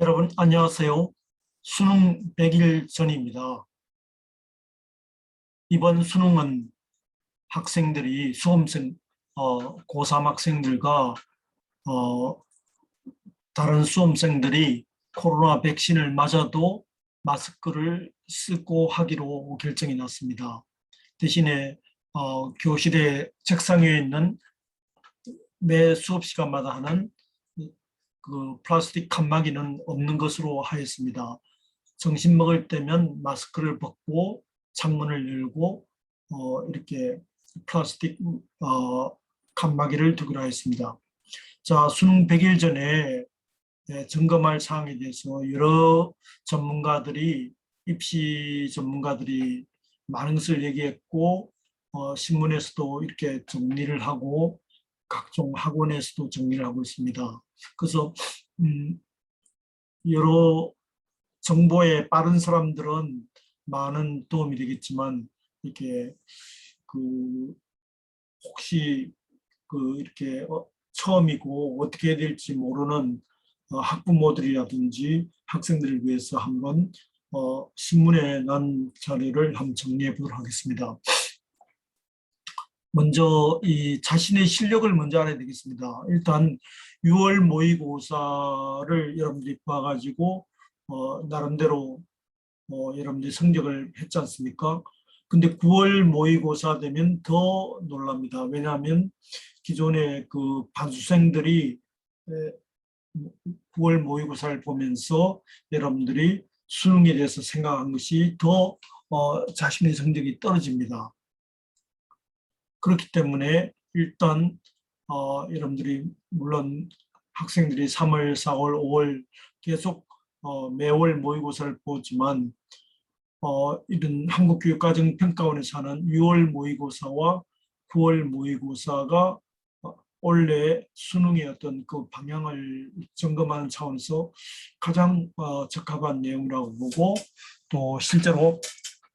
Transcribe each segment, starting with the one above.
여러분 안녕하세요. 수능 100일 전입니다. 이번 수능은 학생들이 수험생 어, 고3 학생들과 어, 다른 수험생들이 코로나 백신을 맞아도 마스크를 쓰고 하기로 결정이 났습니다. 대신에 어, 교실의 책상 위에 있는 매 수업 시간마다 하는 그 플라스틱 칸막이는 없는 것으로 하였습니다. 점심 먹을 때면 마스크를 벗고 창문을 열고 어, 이렇게 플라스틱 어, 칸막이를 두기로 했습니다. 자, 수능 100일 전에 예, 점검할 사항에 대해서 여러 전문가들이 입시 전문가들이 많은 것을 얘기했고 어, 신문에서도 이렇게 정리를 하고 각종 학원에서도 정리를 하고 있습니다. 그래서 음, 여러 정보에 빠른 사람들은 많은 도움이 되겠지만 이렇게 그 혹시 그 이렇게 어, 처음이고 어떻게 될지 모르는 어, 학부모들이라든지 학생들을 위해서 한번 어, 신문에 난 자료를 한번 정리해 보도록 하겠습니다. 먼저 이 자신의 실력을 먼저 알아야 되겠습니다. 일단 6월 모의고사를 여러분들이 봐가지고 어, 나름대로 어, 여러분들이 성적을 했지 않습니까? 근데 9월 모의고사 되면 더 놀랍니다. 왜냐하면 기존의 그 반수생들이 9월 모의고사를 보면서 여러분들이 수능에 대해서 생각한 것이 더 어, 자신의 성적이 떨어집니다. 그렇기 때문에 일단 어, 여러분들이 물론 학생들이 3월, 4월, 5월 계속 어, 매월 모의고사를 보지만 어, 이런 한국교육과정평가원에서 하는 6월 모의고사와 9월 모의고사가 어, 올해 수능의 어떤 그 방향을 점검하는 차원에서 가장 어, 적합한 내용이라고 보고 또 실제로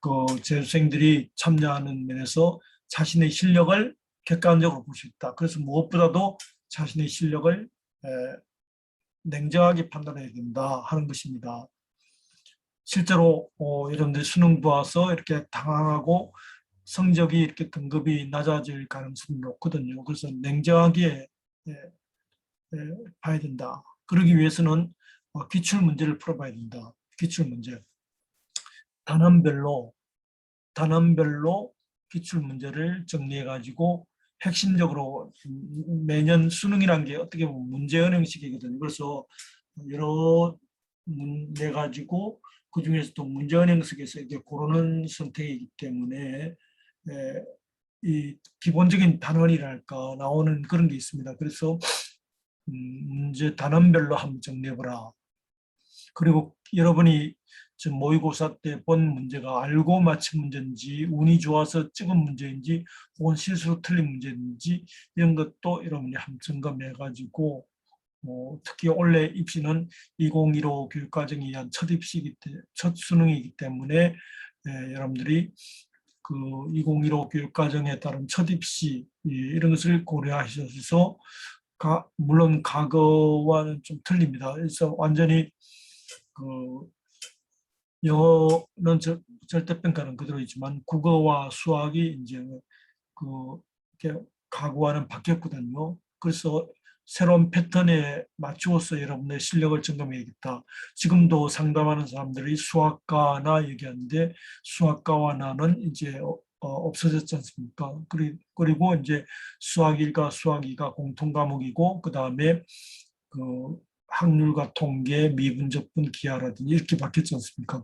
그 재수생들이 참여하는 면에서 자신의 실력을 객관적으로 볼 수 있다. 그래서 무엇보다도 자신의 실력을 에, 냉정하게 판단해야 된다 하는 것입니다. 실제로 어, 여러분들 수능 보아서 이렇게 당황하고 성적이 이렇게 등급이 낮아질 가능성이 높거든요. 그래서 냉정하게 에, 에, 봐야 된다. 그러기 위해서는 어, 기출 문제를 풀어봐야 된다. 기출 문제. 단원별로 단원별로 기출 문제를 정리해 가지고 핵심적으로 매년 수능이란 게 어떻게 보면 문제연 형식이거든요. 그래서 여러 문제 가지고 그 중에서도 문제연 형식에서 이제 고르는 선택이기 때문에 에, 이 기본적인 단원이랄까 나오는 그런 게 있습니다. 그래서 음, 문제 단원별로 한번 정리해보라. 그리고 여러분이 지금 모의고사 때 본 문제가 알고 맞힌 문제인지 운이 좋아서 찍은 문제인지 혹은 실수로 틀린 문제인지 이런 것도 여러분이 한번 점검해 가지고 어, 특히 올해 입시는 2015 교육과정에 의한 첫 입시기 때, 첫 수능이기 때문에 예, 여러분들이 그 2015 교육과정에 따른 첫 입시 예, 이런 것을 고려하셔서 가, 물론 과거와는 좀 틀립니다. 그래서 완전히 그 영어는 저, 절대평가는 그대로 있지만 국어와 수학이 이제 그 이렇게 과거와는 바뀌었거든요. 그래서 새로운 패턴에 맞추어서 여러분의 실력을 점검해야겠다. 지금도 상담하는 사람들이 수학과나 얘기하는데 수학과와 나는 이제 어, 없어졌지 않습니까? 그리고 이제 수학 1과 수학 2가 공통 과목이고 그 다음에 그 확률과 통계, 미분적분, 기하라든지 이렇게 바뀌었지 않습니까?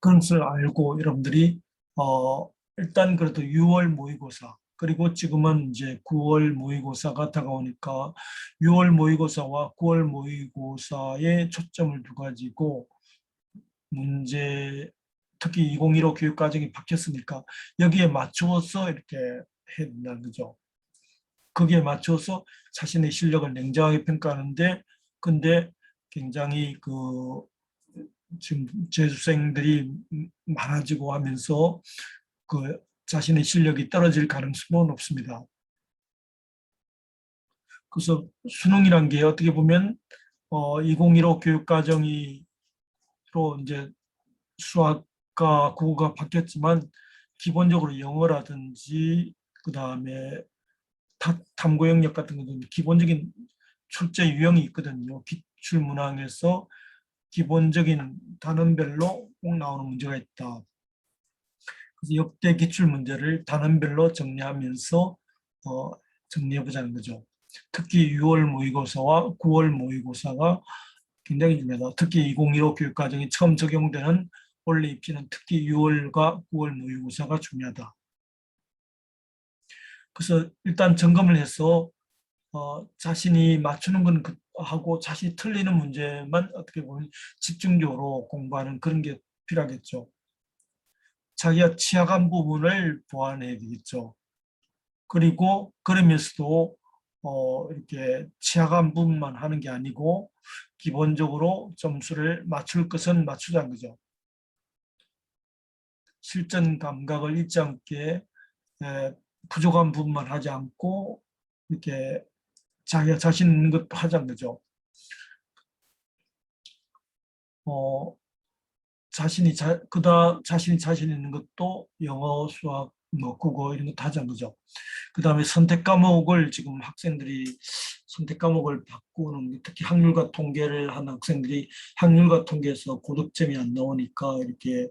그런 것을 알고 여러분들이 어 일단 그래도 6월 모의고사 그리고 지금은 이제 9월 모의고사가 다가오니까 6월 모의고사와 9월 모의고사에 초점을 두 가지고 문제 특히 2015 교육과정이 바뀌었으니까 여기에 맞추어서 이렇게 해야 된다는 거죠. 거기에 맞춰서 자신의 실력을 냉정하게 평가하는데 근데 굉장히 그 지금 재수생들이 많아지고 하면서 그 자신의 실력이 떨어질 가능성은 없습니다. 그래서 수능이란 게 어떻게 보면 어, 2015 교육과정이 로 이제 수학과 국어가 바뀌었지만 기본적으로 영어라든지 그 다음에 탐구 영역 같은 것은 기본적인 출제 유형이 있거든요. 기출 문항에서 기본적인 단원별로 꼭 나오는 문제가 있다. 그래서 역대 기출 문제를 단원별로 정리하면서 어, 정리해 보자는 거죠. 특히 6월 모의고사와 9월 모의고사가 굉장히 중요하다. 특히 2015 교육과정이 처음 적용되는 원래 입시는 특히 6월과 9월 모의고사가 중요하다. 그래서 일단 점검을 해서 어, 자신이 맞추는 건 그- 하고 자신이 틀리는 문제만 어떻게 보면 집중적으로 공부하는 그런 게 필요하겠죠. 자기가 취약한 부분을 보완해야 되겠죠. 그리고 그러면서도 어, 이렇게 취약한 부분만 하는 게 아니고 기본적으로 점수를 맞출 것은 맞추자는 거죠. 실전 감각을 잊지 않게 에, 부족한 부분만 하지 않고 이렇게 자기가 자신 있는 것도 하자는 거죠. 어, 자신이 자, 그다 자신이 자신 있는 것도 영어, 수학, 뭐 국어 이런 것도 하자는 거죠. 그 다음에 선택 과목을 지금 학생들이 선택 과목을 바꾸는 게 특히 학률과 통계를 한 학생들이 학률과 통계에서 고득점이 안 나오니까 이렇게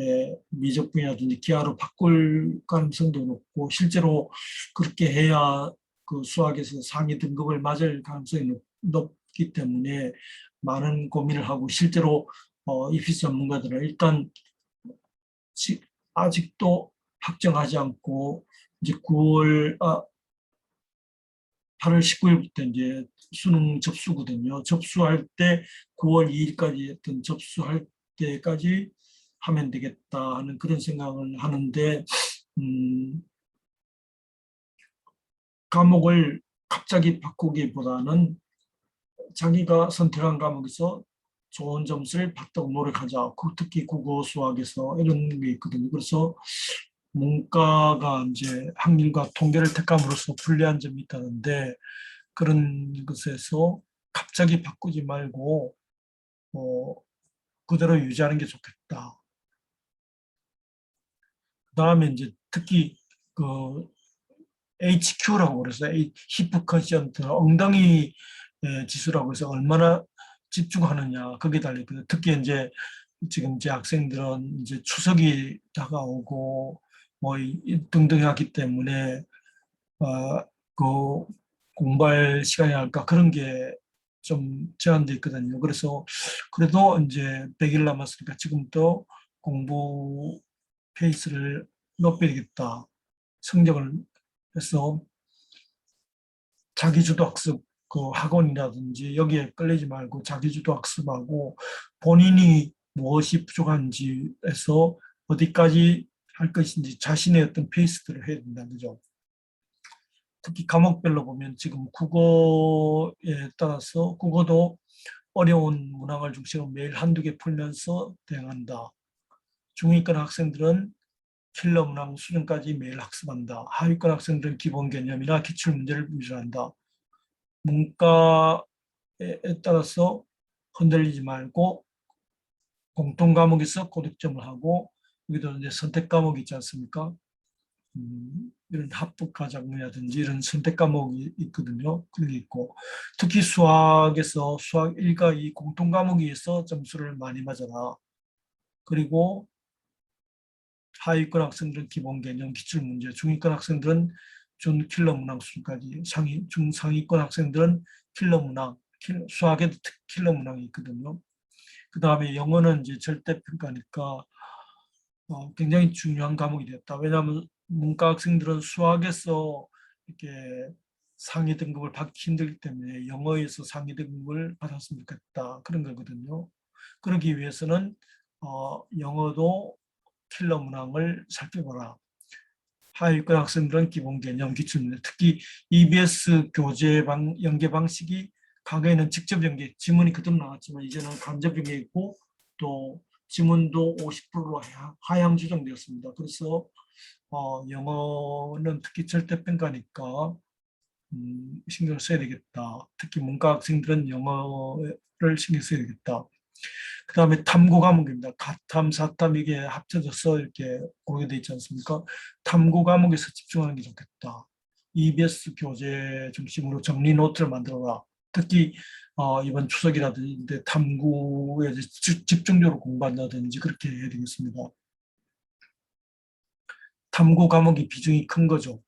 예, 미적분이라든지 기하로 바꿀 가능성도 높고 실제로 그렇게 해야 그 수학에서 상위 등급을 맞을 가능성이 높, 높기 때문에 많은 고민을 하고 실제로 어, 입시 전문가들은 일단 지, 아직도 확정하지 않고 이제 9월 아 8월 19일부터 이제 수능 접수거든요. 접수할 때 9월 2일까지 했던 접수할 때까지 하면 되겠다 하는 그런 생각을 하는데 음, 과목을 갑자기 바꾸기보다는 자기가 선택한 과목에서 좋은 점수를 받도록 노력하자. 그 특히 국어 수학에서 이런 게 있거든요. 그래서 문과가 이제 학률과 통계를 택함으로써 불리한 점이 있다는데 그런 것에서 갑자기 바꾸지 말고 어, 그대로 유지하는 게 좋겠다. 그 다음에 이제 특히 그 HQ라고 그래서 히프 컨시언트 엉덩이 예, 지수라고 해서 얼마나 집중하느냐 거기에 달려있거든요. 특히 이제 지금 제 학생들은 이제 추석이 다가오고 뭐 등등 하기 때문에 어, 그 공부할 시간이 할까 그런 게 좀 제한돼 있거든요. 그래서 그래도 이제 100일 남았으니까 지금부터 공부 페이스를 높여야 되겠다. 성적을 해서 자기주도 학습 그 학원이라든지 여기에 끌리지 말고 자기주도 학습하고 본인이 무엇이 부족한지에서 어디까지 할 것인지 자신의 어떤 페이스들을 해야 된다는 거죠. 특히 과목별로 보면 지금 국어에 따라서 국어도 어려운 문항을 중심으로 매일 한두 개 풀면서 대응한다. 중위권 학생들은 문항 수준까지 매일 학습한다. 하위권 학생들은 기본 개념이나 기출 문제를 위주한다. 문과에 따라서 흔들리지 말고 공통 과목에서 고득점을 하고 여기도 이제 선택 과목이 있지 않습니까? 음, 이런 합법화 작문이라든지 이런 선택 과목이 있거든요. 그런 게 있고 특히 수학에서 수학 1과 2 공통 과목에서 점수를 많이 맞아라. 그리고 하위권 학생들은 기본 개념 기출 문제, 중위권 학생들은 준 킬러 문항 수준까지, 상위 중상위권 학생들은 킬러 문항, 수학에도 킬러 문항이 있거든요. 그 다음에 영어는 이제 절대 평가니까 어, 굉장히 중요한 과목이 됐다. 왜냐하면 문과 학생들은 수학에서 이렇게 상위 등급을 받기 힘들기 때문에 영어에서 상위 등급을 받았으면 좋겠다 그런 거거든요. 그러기 위해서는 어, 영어도 킬러 문항을 살펴보라. 하위권 학생들은 기본 개념 기출문제, 특히 EBS 교재 방, 연계 방식이 과거에는 직접 연계, 지문이 그대로 나왔지만 이제는 간접 연계이고 또 지문도 50%로 하향 조정되었습니다. 그래서 어, 영어는 특히 절대 평가니까 음, 신경을 써야 되겠다. 특히 문과 학생들은 영어를 신경 써야 되겠다. 그 다음에 탐구 과목입니다. 가탐, 사탐 이게 합쳐져서 이렇게 공유되어 있지 않습니까? 탐구 과목에서 집중하는 게 좋겠다. EBS 교재 중심으로 정리 노트를 만들어라. 특히 어, 이번 추석이라든지 탐구에 집- 집중적으로 공부한다든지 그렇게 해야 되겠습니다. 탐구 과목이 비중이 큰 거죠.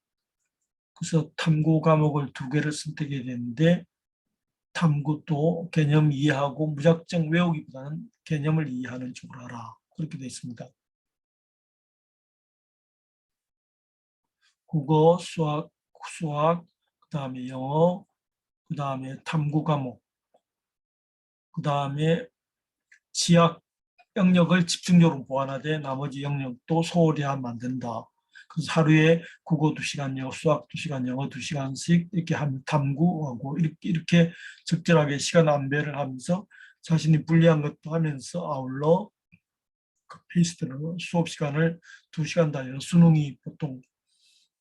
그래서 탐구 과목을 두 개를 선택해야 되는데 탐구도 개념 이해하고 무작정 외우기보다는 개념을 이해하는 쪽으로 하라. 그렇게 되어 있습니다. 국어, 수학, 수학, 그 다음에 영어, 그 다음에 탐구 과목, 그 다음에 지학 영역을 집중적으로 보완하되 나머지 영역도 소홀히 하면 만든다. 그래서 하루에 국어 2시간, 영어, 수학 2시간, 영어 2시간씩 이렇게 하면 탐구하고 이렇게, 이렇게 적절하게 시간 안배를 하면서 자신이 불리한 것도 하면서 아울러 그 페이스대로 수업 시간을 2시간 단위로 수능이 보통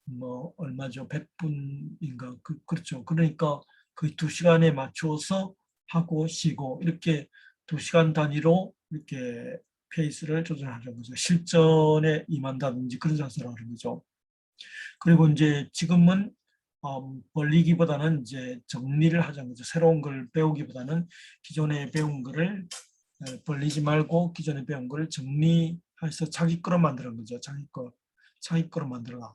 뭐 얼마죠? 100분인가? 그, 그렇죠. 그러니까 그 2시간에 맞춰서 하고 쉬고 이렇게 2시간 단위로 이렇게 페이스를 조절하는 거죠. 실전에 임한다든지 그런 자세로 하는 거죠. 그리고 이제 지금은 음, 벌리기보다는 이제 정리를 하자는 거죠. 새로운 걸 배우기보다는 기존에 배운 거를 에, 벌리지 말고 기존에 배운 거를 정리해서 자기 거로 만드는 거죠. 자기 거, 자기 거로 만들어라.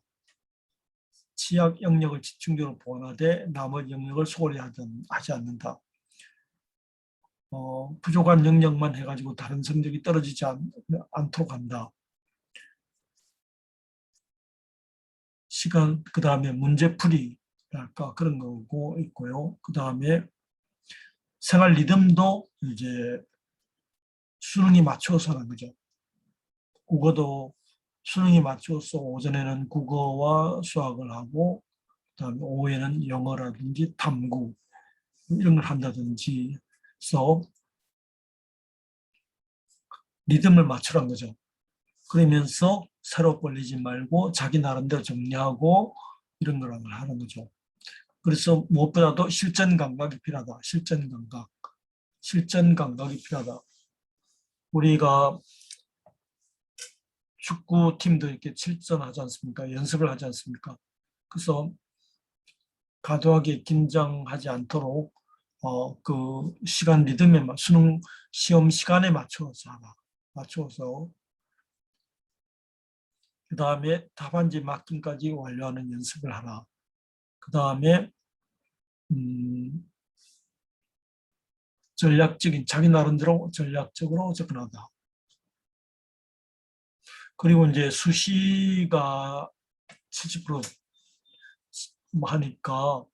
치약 영역을 집중적으로 보완하되 나머지 영역을 소홀히 하지 않는다. 어, 부족한 영역만 해가지고 다른 성적이 떨어지지 않, 않도록 한다. 시간 그 다음에 문제풀이랄까 그런 거고 있고요. 그 다음에 생활 리듬도 이제 수능이 맞춰서 하는 거죠. 국어도 수능이 맞춰서 오전에는 국어와 수학을 하고 그다음에 오후에는 영어라든지 탐구 이런 걸 한다든지 해서 리듬을 맞추라는 거죠. 그러면서 새로 벌리지 말고 자기 나름대로 정리하고 이런 걸 하는 거죠. 그래서 무엇보다도 실전 감각이 필요하다. 실전 감각. 실전 감각이 필요하다. 우리가 축구팀도 이렇게 실전하지 않습니까? 연습을 하지 않습니까? 그래서 과도하게 긴장하지 않도록 어, 그 시간 리듬에 맞, 수능 시험 시간에 맞춰서 하라. 맞춰서 그 다음에 답안지 맡김까지 완료하는 연습을 하라. 그 다음에 음, 전략적인 자기 나름대로 전략적으로 접근하다. 그리고 이제 수시가 70%뭐 하니까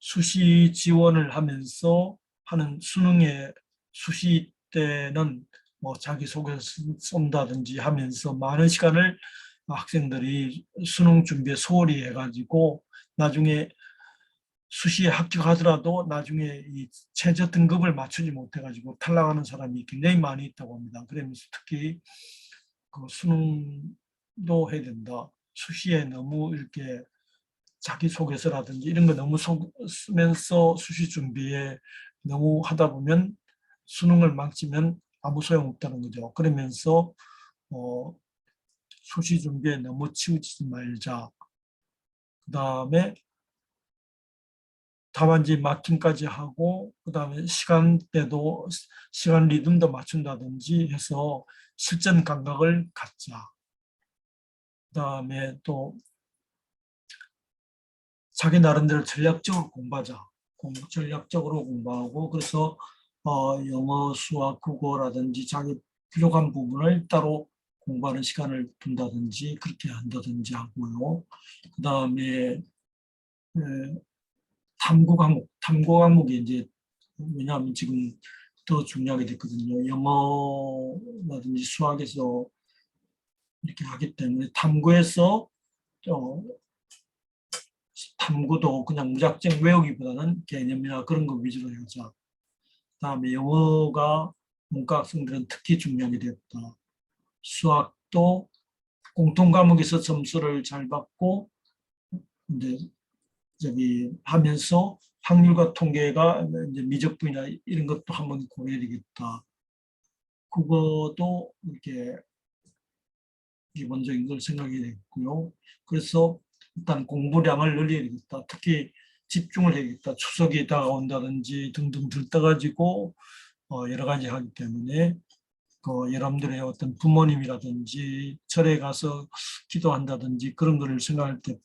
수시 지원을 하면서 하는 수능의 수시 때는 뭐 자기소개 쏜다든지 하면서 많은 시간을 학생들이 수능 준비에 소홀히 해가지고 나중에 수시에 합격하더라도 나중에 이 최저 등급을 맞추지 못해가지고 탈락하는 사람이 굉장히 많이 있다고 합니다. 그러면서 특히 그 수능도 해야 된다. 수시에 너무 이렇게 자기소개서라든지 이런 거 너무 소- 쓰면서 수시 준비에 너무 하다 보면 수능을 망치면 아무 소용없다는 거죠. 그러면서 어, 수시 준비에 너무 치우치지 말자. 그 다음에 답안지 마킹까지 하고 그 다음에 시간대도 시간 리듬도 맞춘다든지 해서 실전 감각을 갖자. 그 다음에 또 자기 나름대로 전략적으로 공부하자. 공, 전략적으로 공부하고 그래서 어, 영어, 수학, 국어라든지 자기 부족한 부분을 따로 공부하는 시간을 둔다든지 그렇게 한다든지 하고요. 그 다음에 탐구 과목, 탐구 과목이 이제 왜냐하면 지금 더 중요하게 됐거든요. 영어라든지 수학에서 이렇게 하기 때문에 탐구에서 어, 탐구도 그냥 무작정 외우기보다는 개념이나 그런 거 위주로 하자. 다음에 영어가 문과 학생들은 특히 중요하게 되었다. 수학도 공통 과목에서 점수를 잘 받고 근데 저기 하면서 확률과 통계가 이제 미적분이나 이런 것도 한번 고려해야 되겠다. 그것도 이렇게 기본적인 걸 생각해야 되겠고요. 그래서 일단 공부량을 늘려야 되겠다. 특히 집중을 해야겠다. 추석이 다가온다든지 등등 들떠가지고 어, 여러 가지 하기 때문에 그 여러분들의 어떤 부모님이라든지 절에 가서 기도한다든지 그런 거를 생각할 때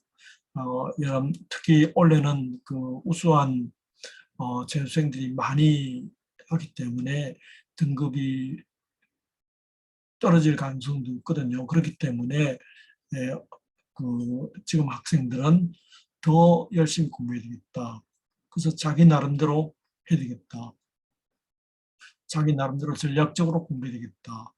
어, 여러분 특히 올해는 그 우수한 어, 재수생들이 많이 하기 때문에 등급이 떨어질 가능성도 있거든요. 그렇기 때문에 예, 그 지금 학생들은 더 열심히 공부해야 되겠다. 그래서 자기 나름대로 해야 되겠다. 자기 나름대로 전략적으로 공부해야 되겠다.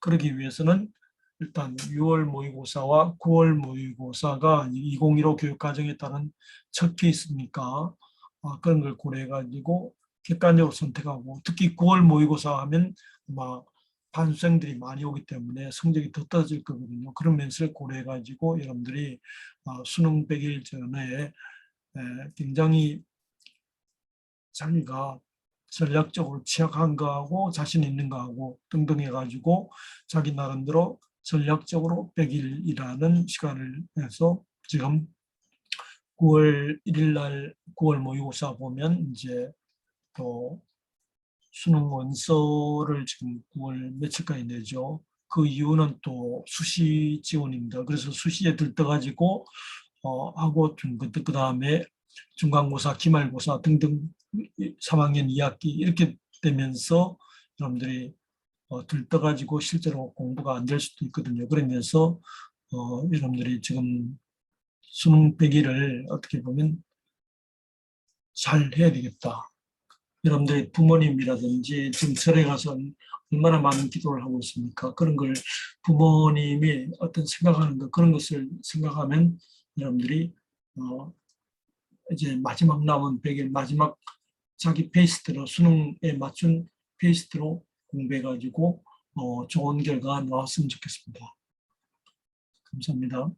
그러기 위해서는 일단 6월 모의고사와 9월 모의고사가 2015 교육과정에 따른 첫 케이스니까 아, 그런 걸 고려해가지고 객관적으로 선택하고 특히 9월 모의고사 하면 아마 반수생들이 많이 오기 때문에 성적이 더 떨어질 거거든요. 그런 면을 고려해가지고 여러분들이 어, 수능 100일 전에 에, 굉장히 자기가 전략적으로 취약한 거하고 자신 있는 거하고 등등 해가지고 자기 나름대로 전략적으로 100일이라는 시간을 내서 지금 9월 1일 날 9월 모의고사 보면 이제 또 수능 원서를 지금 9월 며칠까지 내죠. 그 이유는 또 수시 지원입니다. 그래서 수시에 들떠가지고 어, 하고 그, 그 다음에 중간고사, 기말고사 등등 3학년 2학기 이렇게 되면서 여러분들이 어, 들떠가지고 실제로 공부가 안 될 수도 있거든요. 그러면서 어, 여러분들이 지금 수능 100일을 어떻게 보면 잘 해야 되겠다. 여러분들의 부모님이라든지 지금 절에 가서 얼마나 많은 기도를 하고 있습니까? 그런 걸 부모님이 어떤 생각하는 것 그런 것을 생각하면 여러분들이 어 이제 마지막 남은 100일 마지막 자기 페이스대로 수능에 맞춘 페이스대로 공부해 가지고 어 좋은 결과 나왔으면 좋겠습니다. 감사합니다.